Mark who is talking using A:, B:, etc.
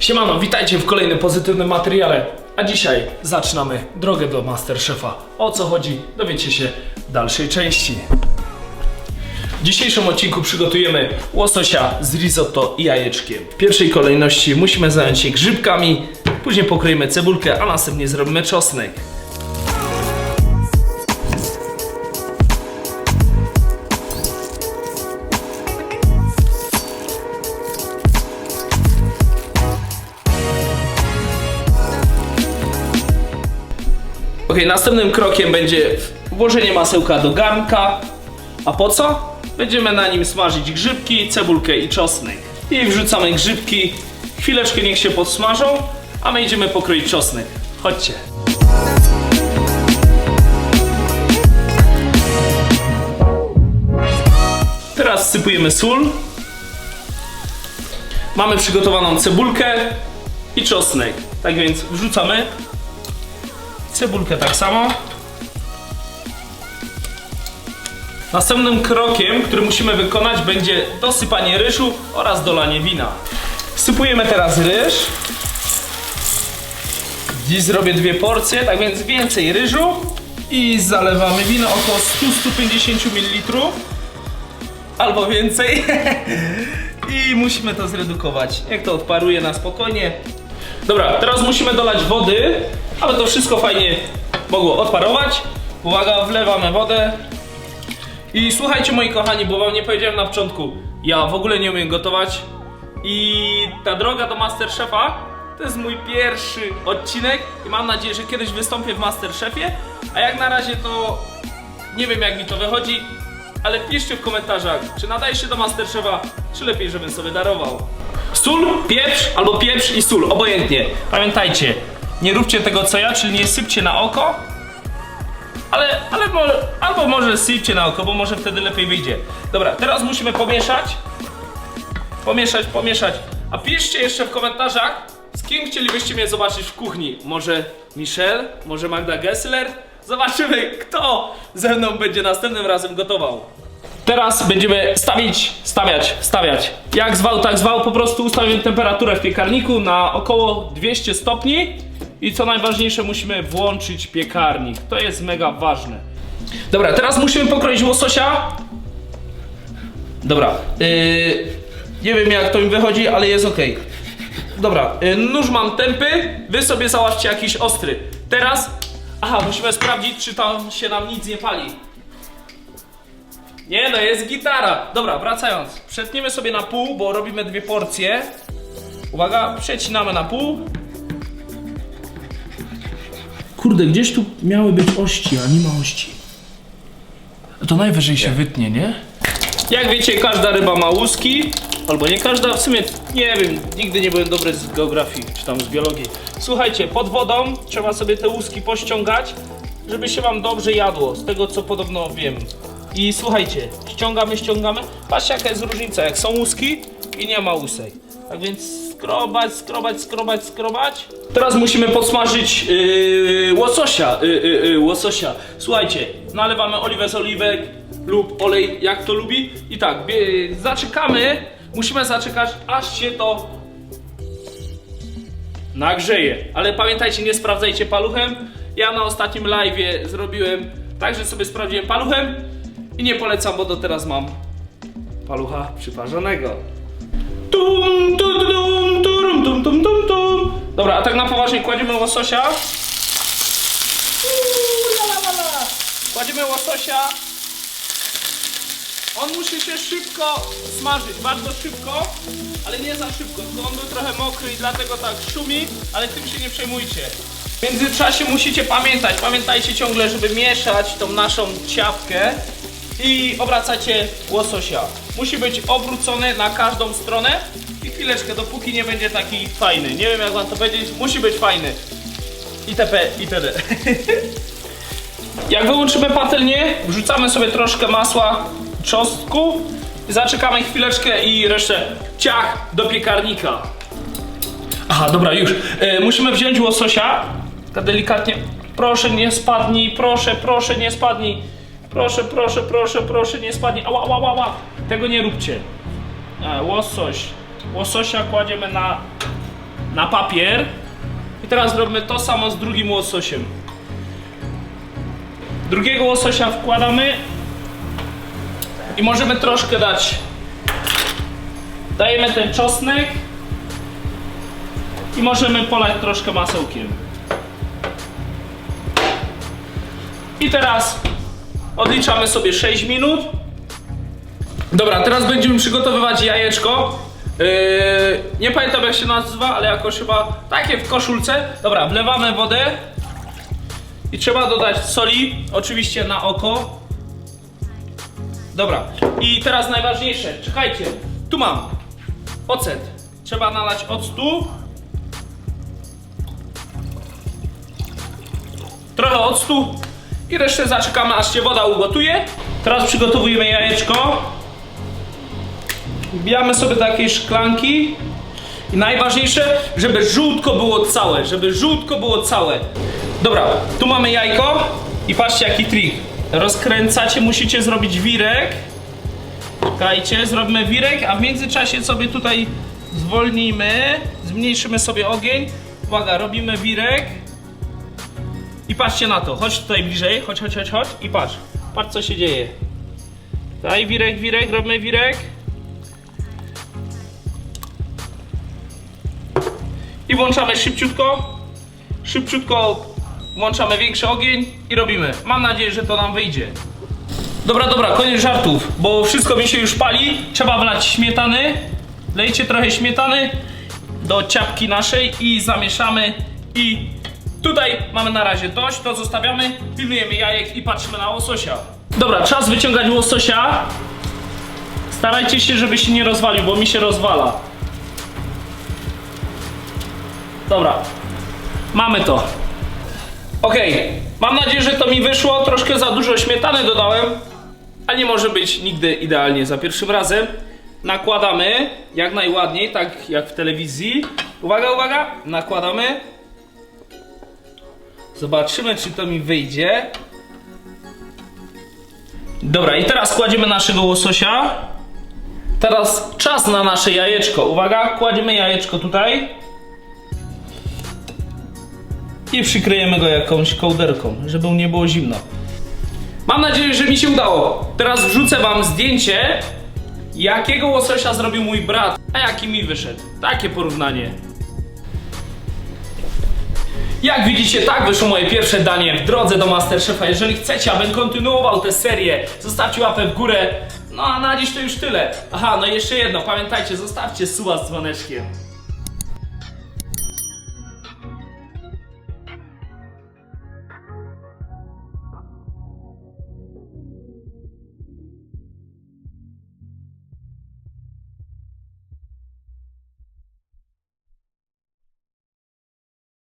A: Siemano, witajcie w kolejnym pozytywnym materiale. A dzisiaj zaczynamy drogę do Masterchefa. O co chodzi, dowiecie się w dalszej części. W dzisiejszym odcinku przygotujemy łososia z risotto i jajeczkiem. W pierwszej kolejności musimy zająć się grzybkami, później pokroimy cebulkę, a następnie zrobimy czosnek. Następnym krokiem będzie włożenie masełka do garnka. A po co? Będziemy na nim smażyć grzybki, cebulkę i czosnek. I wrzucamy grzybki, chwileczkę niech się podsmażą, a my idziemy pokroić czosnek. Chodźcie. Teraz sypujemy sól. Mamy przygotowaną cebulkę i czosnek. Tak więc wrzucamy Cebulkę tak samo. Następnym krokiem, który musimy wykonać, będzie dosypanie ryżu oraz dolanie wina. Wsypujemy teraz ryż. Dziś zrobię dwie porcje, tak więc więcej ryżu. I zalewamy wino około 100-150 ml. Albo więcej. I musimy to zredukować. Jak to odparuje na spokojnie. Dobra, teraz musimy dolać wody, aby to wszystko fajnie mogło odparować. Uwaga, wlewamy wodę. I słuchajcie moi kochani, bo wam nie powiedziałem na początku, ja w ogóle nie umiem gotować. I ta droga do Masterchefa to jest mój pierwszy odcinek i mam nadzieję, że kiedyś wystąpię w Masterchefie. A jak na razie to nie wiem jak mi to wychodzi, ale piszcie w komentarzach, czy nadaje się do Masterchefa, czy lepiej, żebym sobie darował. Sól, pieprz albo pieprz i sól, obojętnie. Pamiętajcie, nie róbcie tego co ja, czyli nie sypcie na oko, ale, ale albo może sypcie na oko, bo może wtedy lepiej wyjdzie. Dobra, teraz musimy pomieszać. Pomieszać, pomieszać. A piszcie jeszcze w komentarzach, z kim chcielibyście mnie zobaczyć w kuchni. Może Michelle, może Magda Gessler? Zobaczymy, kto ze mną będzie następnym razem gotował. Teraz będziemy stawić, stawiać, stawiać. Jak zwał, tak zwał, po prostu ustawimy temperaturę w piekarniku na około 200 stopni. I co najważniejsze, musimy włączyć piekarnik. To jest mega ważne. Dobra, teraz musimy pokroić łososia. Dobra, yy, nie wiem jak to mi wychodzi, ale jest ok. Dobra, yy, nóż mam tępy, wy sobie załatwcie jakiś ostry. Teraz, aha, musimy sprawdzić, czy tam się nam nic nie pali. Nie no, jest gitara. Dobra, wracając. Przetniemy sobie na pół, bo robimy dwie porcje. Uwaga, przecinamy na pół. Kurde, gdzieś tu miały być ości, a nie ma ości. To najwyżej się wytnie, nie? Jak wiecie, każda ryba ma łuski. Albo nie każda, w sumie nie wiem, nigdy nie byłem dobry z geografii, czy tam z biologii. Słuchajcie, pod wodą trzeba sobie te łuski pościągać, żeby się wam dobrze jadło, z tego co podobno wiem. I słuchajcie, ściągamy, ściągamy. Patrzcie jaka jest różnica, jak są łuski i nie ma łusek. Tak więc skrobać, skrobać, skrobać, skrobać. Teraz musimy podsmażyć yy, łososia, yy, yy, yy, łososia. Słuchajcie, nalewamy oliwę z oliwek lub olej, jak to lubi. I tak, bie- zaczekamy, musimy zaczekać, aż się to nagrzeje. Ale pamiętajcie, nie sprawdzajcie paluchem. Ja na ostatnim live zrobiłem tak, że sobie sprawdziłem paluchem i nie polecam, bo do teraz mam palucha przyparzonego. Dobra, a tak na poważnie kładziemy łososia. Kładziemy łososia. On musi się szybko smażyć, bardzo szybko, ale nie za szybko, tylko on był trochę mokry i dlatego tak szumi, ale tym się nie przejmujcie. W międzyczasie musicie pamiętać, pamiętajcie ciągle, żeby mieszać tą naszą ciapkę i obracacie łososia. Musi być obrócony na każdą stronę i chwileczkę, dopóki nie będzie taki fajny. Nie wiem jak wam to powiedzieć, musi być fajny. ITP, itd. Jak wyłączymy patelnię, wrzucamy sobie troszkę masła czosnku, zaczekamy chwileczkę i resztę ciach do piekarnika. Aha, dobra, już. E, musimy wziąć łososia, tak delikatnie. Proszę nie spadnij, proszę, proszę nie spadnij. Proszę, proszę, proszę, proszę nie spadnij. Ała, ała, ała, ała. Tego nie róbcie. E, łosoś. Łososia kładziemy na na papier. I teraz robimy to samo z drugim łososiem. Drugiego łososia wkładamy i możemy troszkę dać. Dajemy ten czosnek i możemy polać troszkę masełkiem. I teraz odliczamy sobie 6 minut. Dobra, teraz będziemy przygotowywać jajeczko. Yy, nie pamiętam jak się nazywa, ale jakoś chyba takie w koszulce. Dobra, wlewamy wodę i trzeba dodać soli, oczywiście na oko. Dobra, i teraz najważniejsze, czekajcie, tu mam ocet. Trzeba nalać octu. Trochę octu i resztę zaczekamy aż się woda ugotuje. Teraz przygotowujemy jajeczko. Wbijamy sobie do takiej szklanki. I najważniejsze, żeby żółtko było całe, żeby żółtko było całe. Dobra, tu mamy jajko i patrzcie jaki trik. Rozkręcacie, musicie zrobić wirek. Czekajcie, zrobimy wirek, a w międzyczasie sobie tutaj zwolnimy, zmniejszymy sobie ogień. Uwaga, robimy wirek. I patrzcie na to, chodź tutaj bliżej, chodź, chodź, chodź, chodź i patrz. Patrz co się dzieje. Daj wirek, wirek, robimy wirek. I włączamy szybciutko. Szybciutko włączamy większy ogień i robimy. Mam nadzieję, że to nam wyjdzie. Dobra, dobra, koniec żartów, bo wszystko mi się już pali. Trzeba wlać śmietany. Lejcie trochę śmietany do ciapki naszej i zamieszamy i tutaj mamy na razie dość, to zostawiamy, pilnujemy jajek i patrzymy na łososia. Dobra, czas wyciągać łososia. Starajcie się, żeby się nie rozwalił, bo mi się rozwala. Dobra, mamy to. Okej, mam nadzieję, że to mi wyszło. Troszkę za dużo śmietany dodałem, a nie może być nigdy idealnie za pierwszym razem. Nakładamy jak najładniej, tak jak w telewizji. Uwaga, uwaga, nakładamy. Zobaczymy, czy to mi wyjdzie. Dobra, i teraz kładziemy naszego łososia. Teraz czas na nasze jajeczko. Uwaga, kładziemy jajeczko tutaj. I przykryjemy go jakąś kołderką, żeby mu nie było zimno. Mam nadzieję, że mi się udało. Teraz wrzucę wam zdjęcie, jakiego łososia zrobił mój brat, a jaki mi wyszedł. Takie porównanie. Jak widzicie, tak wyszło moje pierwsze danie w drodze do Masterchefa. Jeżeli chcecie, abym kontynuował tę serię, zostawcie łapę w górę. No a na dziś to już tyle. Aha, no i jeszcze jedno, pamiętajcie, zostawcie suba z dzwoneczkiem.